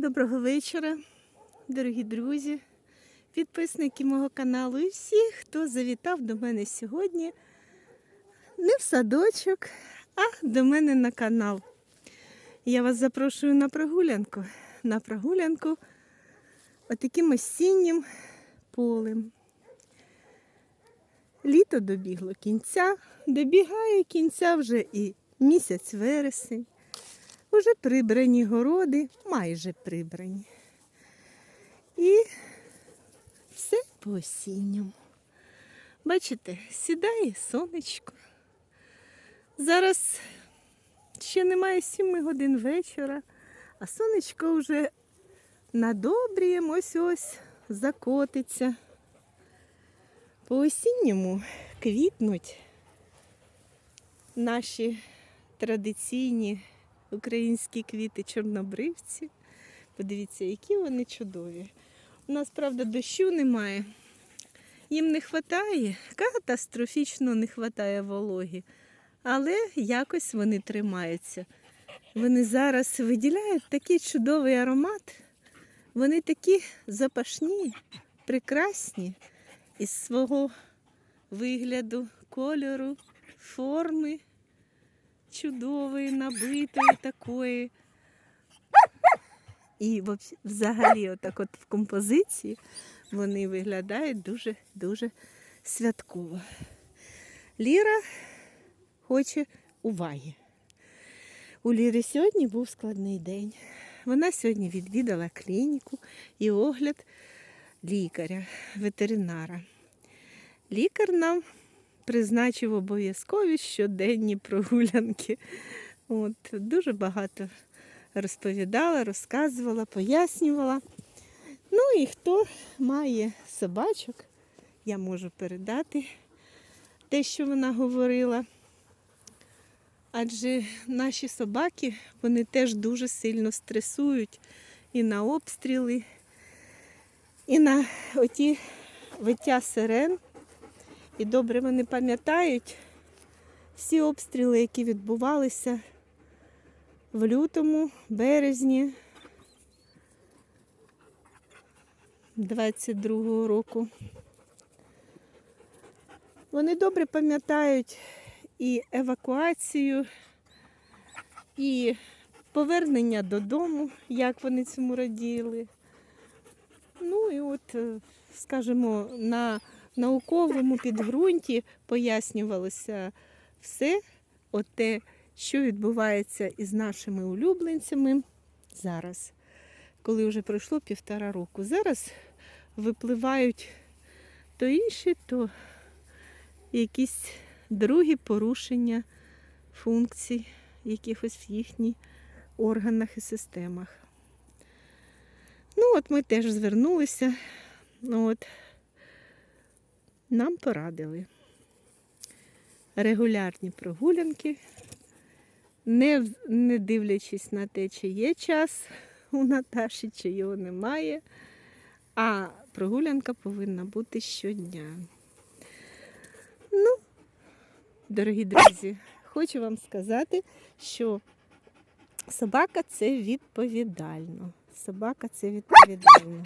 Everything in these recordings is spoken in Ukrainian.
Доброго вечора, дорогі друзі, підписники мого каналу і всі, хто завітав до мене сьогодні не в садочок, а до мене на канал. Я вас запрошую на прогулянку. На прогулянку отаким осіннім полем. Літо добігло кінця, добігає кінця вже і місяць вересень. Уже прибрані городи, майже прибрані. І все по осінньому. Бачите, сідає сонечко. Зараз ще немає сіми годин вечора, а сонечко вже надобрієм ось ось закотиться. По осінньому квітнуть наші традиційні українські квіти чорнобривці. Подивіться, які вони чудові. У нас, правда, дощу немає. Їм не вистачає, катастрофічно не вистачає вологи. Але якось вони тримаються. Вони зараз виділяють такий чудовий аромат. Вони такі запашні, прекрасні із свого вигляду, кольору, форми чудової, набитої такої. І взагалі, отак от в композиції вони виглядають дуже-дуже святково. Ліра хоче уваги. У Ліри сьогодні був складний день. Вона сьогодні відвідала клініку і огляд лікаря, ветеринара. Лікар нам призначив обов'язкові щоденні прогулянки. От, дуже багато розповідала, розказувала, пояснювала. Ну і хто має собачок, я можу передати те, що вона говорила. Адже наші собаки вони теж дуже сильно стресують і на обстріли, і на оті виття сирен. І добре вони пам'ятають всі обстріли, які відбувалися в лютому, березні 22-го року. Вони добре пам'ятають і евакуацію, і повернення додому, як вони цьому раділи. Ну і от, е, скажімо, на науковому підґрунті пояснювалося все те, що відбувається із нашими улюбленцями зараз, коли вже пройшло півтора року. Зараз випливають то інші, то якісь другі порушення функцій якихось в їхніх органах і системах. Ну, от ми теж звернулися. Ну, от, нам порадили регулярні прогулянки, не, не дивлячись на те, чи є час у Наташі, чи його немає. А прогулянка повинна бути щодня. Ну, дорогі друзі, хочу вам сказати, що собака це відповідально. Собака це відповідально.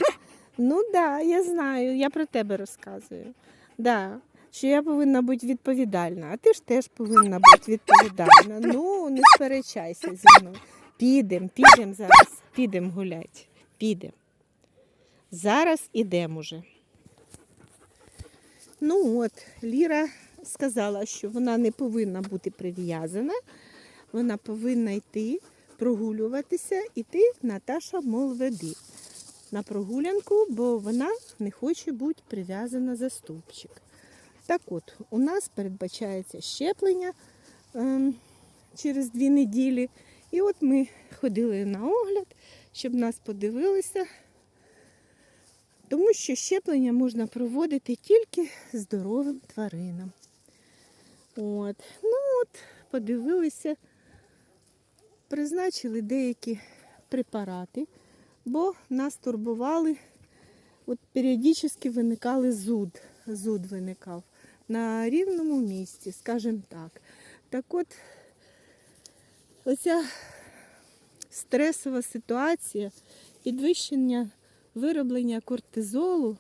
Ну так, да, я знаю, я про тебе розказую. Да, що я повинна бути відповідальна, а ти ж теж повинна бути відповідальна. Ну, не сперечайся зі мною. Підемо, підемо зараз, підемо гуляти. Підемо. Зараз ідемо уже. Ну от, Ліра сказала, що вона не повинна бути прив'язана, вона повинна йти, прогулюватися, і ти, Наташа, мол, веди на прогулянку, бо вона не хоче бути прив'язана за стовпчик. Так от, у нас передбачається щеплення ем, через дві неділі. І от ми ходили на огляд, щоб нас подивилися, тому що щеплення можна проводити тільки здоровим тваринам. От. Ну от, подивилися, призначили деякі препарати, бо нас турбували, от періодично виникали зуд. Зуд виникав на рівному місці, скажімо так. Так от, оця стресова ситуація підвищення вироблення кортизолу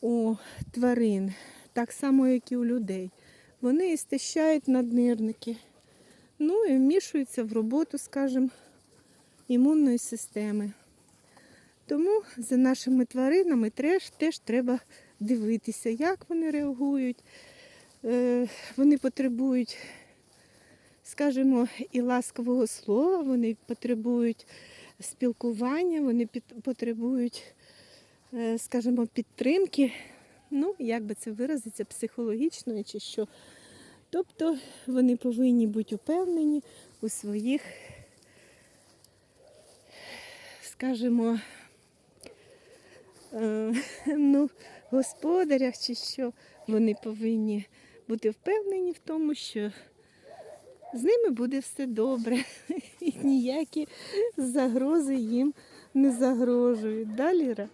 у тварин, так само, як і у людей. Вони істощають наднирники, ну і вмішуються в роботу, скажімо, імунної системи. Тому за нашими тваринами теж, треба дивитися, як вони реагують. Е, Вони потребують, скажімо, і ласкового слова, вони потребують спілкування, вони потребують, е, скажімо, підтримки. Ну, як би це виразиться, психологічної чи що. Тобто вони повинні бути упевнені у своїх, скажімо, ну, господарях чи що. Вони повинні бути впевнені в тому, що з ними буде все добре, і ніякі загрози їм не загрожують. Да, Ліра?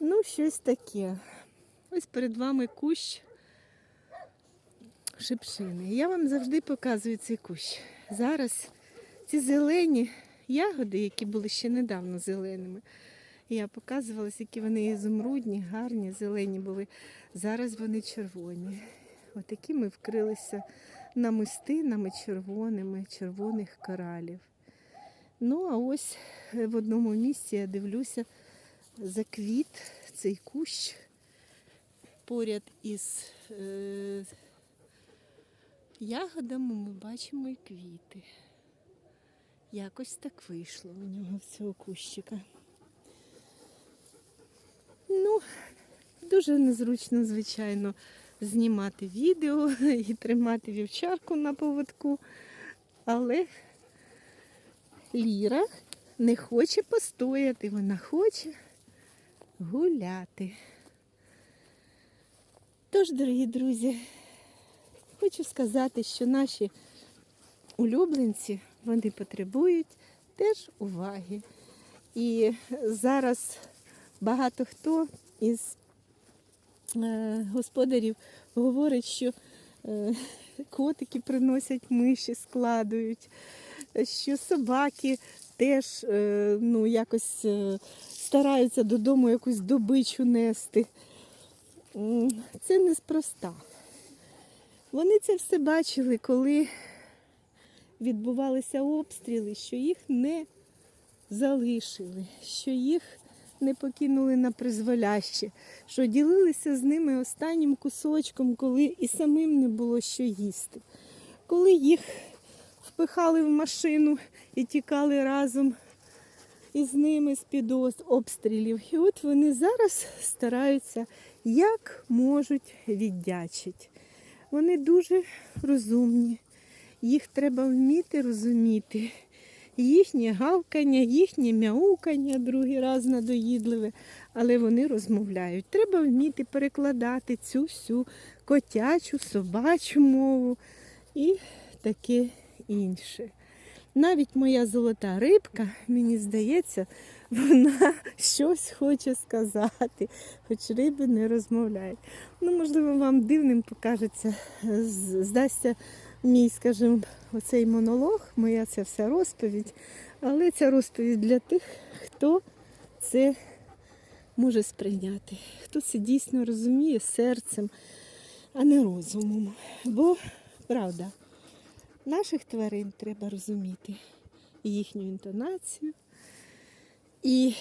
Ну, щось таке. Ось перед вами кущ шипшини. Я вам завжди показую цей кущ. Зараз ці зелені ягоди, які були ще недавно зеленими, я показувала, які вони ізумрудні, гарні, зелені були. Зараз вони червоні. Отакі ми вкрилися намистинами червоними, червоних коралів. Ну, а ось е, в одному місці я дивлюся заквіт цей кущ поряд із е, ягодами ми бачимо і квіти. Якось так вийшло у нього в цього кущика. Ну, дуже незручно, звичайно, знімати відео і тримати вівчарку на поводку. Але Ліра не хоче постояти, вона хоче гуляти. Тож, дорогі друзі, хочу сказати, що наші улюбленці вони потребують теж уваги. І зараз багато хто із е, господарів говорить, що е, котики приносять миші, складують, що собаки теж е, ну, якось стараються додому якусь добичу нести. Це неспроста. Вони це все бачили, коли відбувалися обстріли, що їх не залишили, що їх не покинули на призволяще, що ділилися з ними останнім кусочком, коли і самим не було що їсти. Коли їх впихали в машину і тікали разом із ними з-під обстрілів. І от вони зараз стараються як можуть віддячити. Вони дуже розумні. Їх треба вміти розуміти. Їхнє гавкання, їхнє мяукання другий раз надоїдливе, але вони розмовляють. Треба вміти перекладати цю всю котячу, собачу мову і таке інше. Навіть моя золота рибка, мені здається, вона щось хоче сказати, хоч риби не розмовляють. Ну, можливо, вам дивним покажеться, здасться мій, скажімо, оцей монолог, моя ця вся розповідь. Але ця розповідь для тих, хто це може сприйняти, хто це дійсно розуміє серцем, а не розумом. Бо правда, наших тварин треба розуміти і їхню інтонацію, і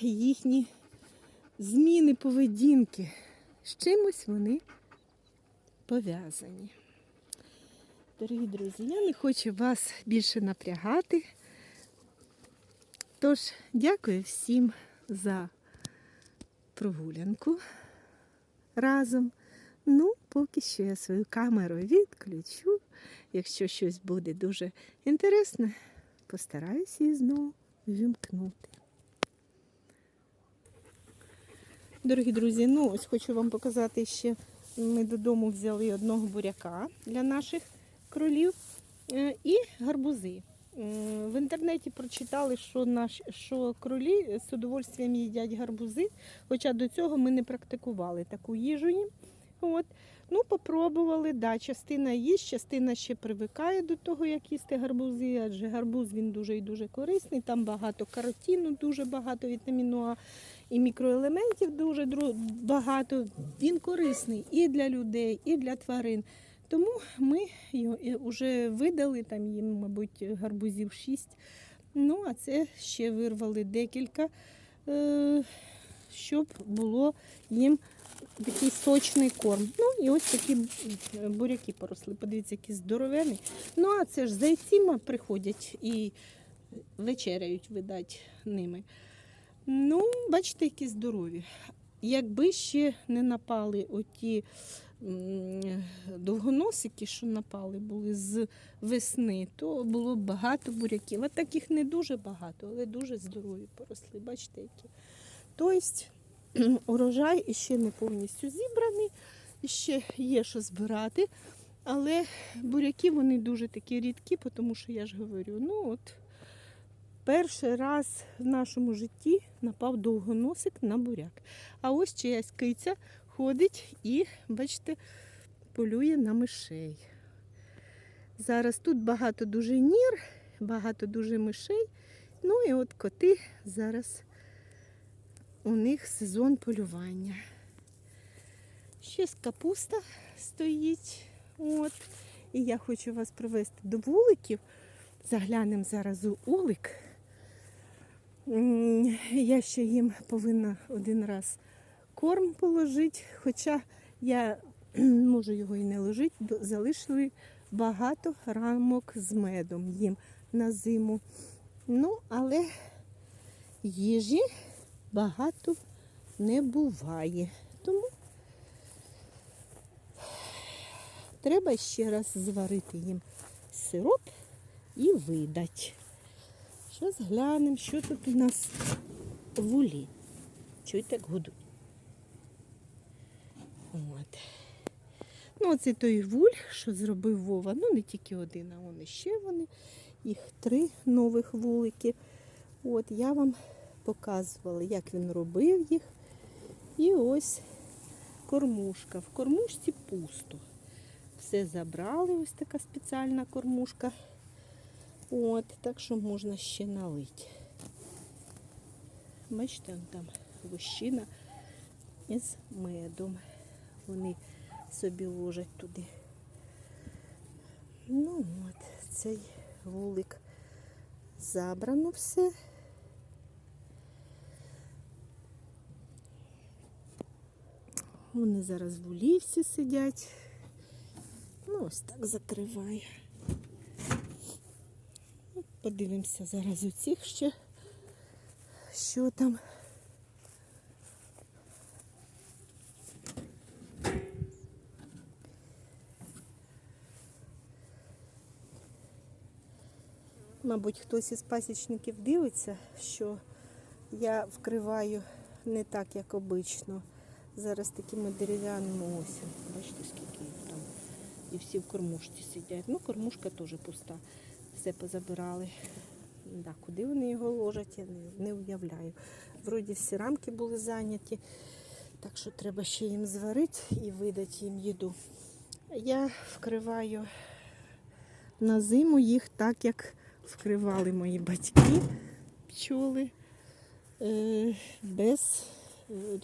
їхні зміни поведінки. З чимось вони пов'язані. Дорогі друзі, я не хочу вас більше напрягати. Тож, дякую всім за прогулянку разом. Ну, поки що я свою камеру відключу. Якщо щось буде дуже інтересне, постараюся її знову вімкнути. Дорогі друзі, ну ось хочу вам показати ще. Ми додому взяли одного буряка для наших кролів е, і гарбузи. Е, В інтернеті прочитали, що наш, що кролі з удовольствием їдять гарбузи, хоча до цього ми не практикували таку їжу їм. От. Ну, попробували, да, частина їсть, частина ще привикає до того, як їсти гарбузи, адже гарбуз він дуже і дуже корисний, там багато каротіну, дуже багато вітаміну А і мікроелементів дуже багато. Він корисний і для людей, і для тварин. Тому ми вже видали там їм, мабуть, гарбузів 6. Ну, а це ще вирвали декілька, е, щоб було їм такий сочний корм. Ну і ось такі е, буряки поросли. Подивіться, які здоровені. Ну, а це ж зайціма приходять і вечеряють, видать, ними. Ну, бачите, які здорові. Якби ще не напали оті довгоносики, що напали були з весни, то було багато буряків. А таких не дуже багато, але дуже здорові поросли. Бачите, які. Тобто урожай іще не повністю зібраний, ще є що збирати. Але буряки вони дуже такі рідкі, тому що я ж говорю, ну от перший раз в нашому житті напав довгоносик на буряк. А ось чиясь киця ходить і, бачите, полює на мишей. Зараз тут багато дуже нір, багато дуже мишей. Ну і от коти зараз у них сезон полювання. Ще з капуста стоїть. От. І я хочу вас привезти до вуликів. Заглянемо зараз у улик. Я ще їм повинна один раз корм положити, хоча я можу його і не ложити, залишили багато рамок з медом їм на зиму. Ну, але їжі багато не буває. Тому треба ще раз зварити їм сироп і видати. Зараз глянемо, що тут у нас в улі. Чуєте, як гудуть. От. Ну, оце той вуль, що зробив Вова. Ну, не тільки один, а вони ще вони. Їх три нових вулики. От я вам показувала, як він робив їх. І ось кормушка. В кормушці пусто. Все забрали, ось така спеціальна кормушка. От, так що можна ще налити. Бачите, там вощина із медом. Вони собі ложать туди. Ну от, цей вулик забрано все. Вони зараз в улівці сидять. Ну, ось так закриваю. Подивимося зараз у цих ще, що там. Мабуть, хтось із пасічників дивиться, що я вкриваю не так, як обично. Зараз такими дерев'яними ось. Бачите, скільки їх там. І всі в кормушці сидять. Ну, кормушка теж пуста. Все позабирали. Да, куди вони його ложать, я не, не уявляю. Вроді всі рамки були зайняті, так що треба ще їм зварити і видати їм їду. Я вкриваю на зиму їх так, як вкривали мої батьки пчоли, е, без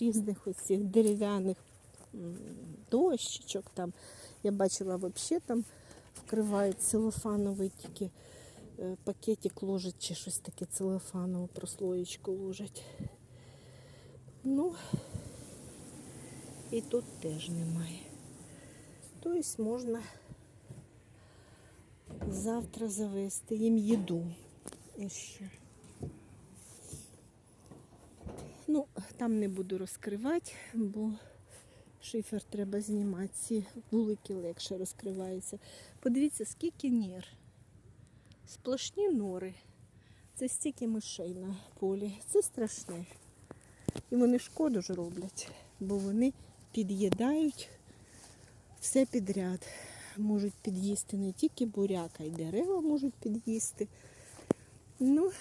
різних оцих дерев'яних м, дощечок. Там. Я бачила взагалі там вкривають целофановий тільки е, пакетик ложать чи щось таке целофанову прослоєчку ложать. Ну, і тут теж немає. Тобто можна завтра завести їм їду. І ще. Ну, там не буду розкривати, бо шифер треба знімати. Ці вулики легше розкриваються. Подивіться, скільки нір. Сплошні нори. Це стільки мишей на полі. Це страшне. І вони шкоду ж роблять, бо вони під'їдають все підряд. Можуть під'їсти не тільки буряк, а й дерева можуть під'їсти. Ну,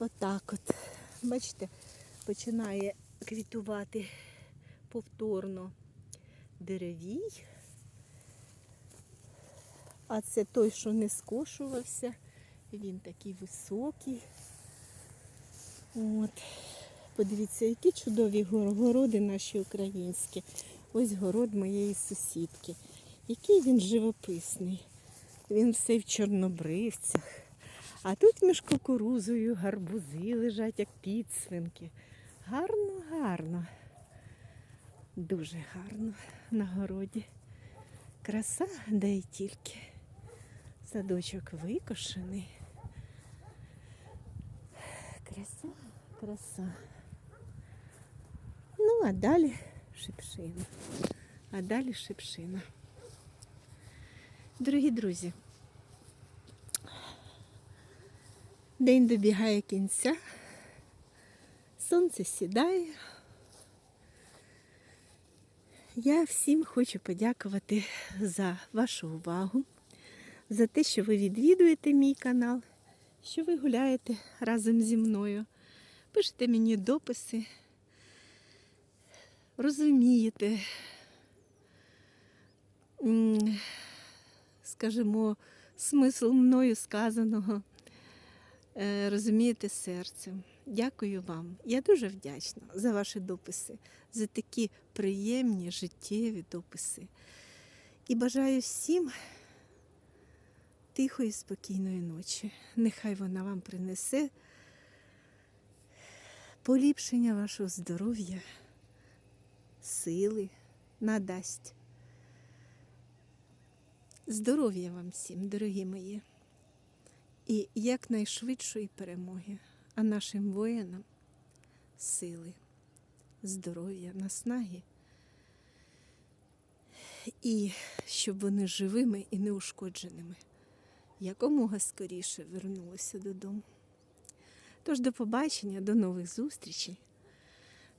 отак от. Бачите, починає квітувати повторно деревій. А це той, що не скошувався. Він такий високий. От. Подивіться, які чудові гор- городи наші українські. Ось город моєї сусідки. Який він живописний. Він все в чорнобривцях. А тут між кукурузою гарбузи лежать, як підсвинки. Гарно, гарно. Дуже гарно на городі. Краса, де й тільки. Садочок викошений. Краса, краса. Ну, а далі шипшина. А далі шипшина. Дорогі друзі, день добігає кінця, сонце сідає. Я всім хочу подякувати за вашу увагу, за те, що ви відвідуєте мій канал, що ви гуляєте разом зі мною, пишете мені дописи, розумієте, скажімо, смисл мною сказаного, е, розумієте серцем. Дякую вам. Я дуже вдячна за ваші дописи, за такі приємні життєві дописи. І бажаю всім тихої, спокійної ночі. Нехай вона вам принесе поліпшення вашого здоров'я, сили надасть. Здоров'я вам всім, дорогі мої, і якнайшвидшої перемоги, а нашим воїнам сили, здоров'я, наснаги. І щоб вони живими і неушкодженими якомога скоріше вернулися додому. Тож до побачення, до нових зустрічей.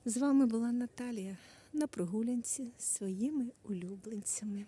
З вами була Наталія на прогулянці з своїми улюбленцями.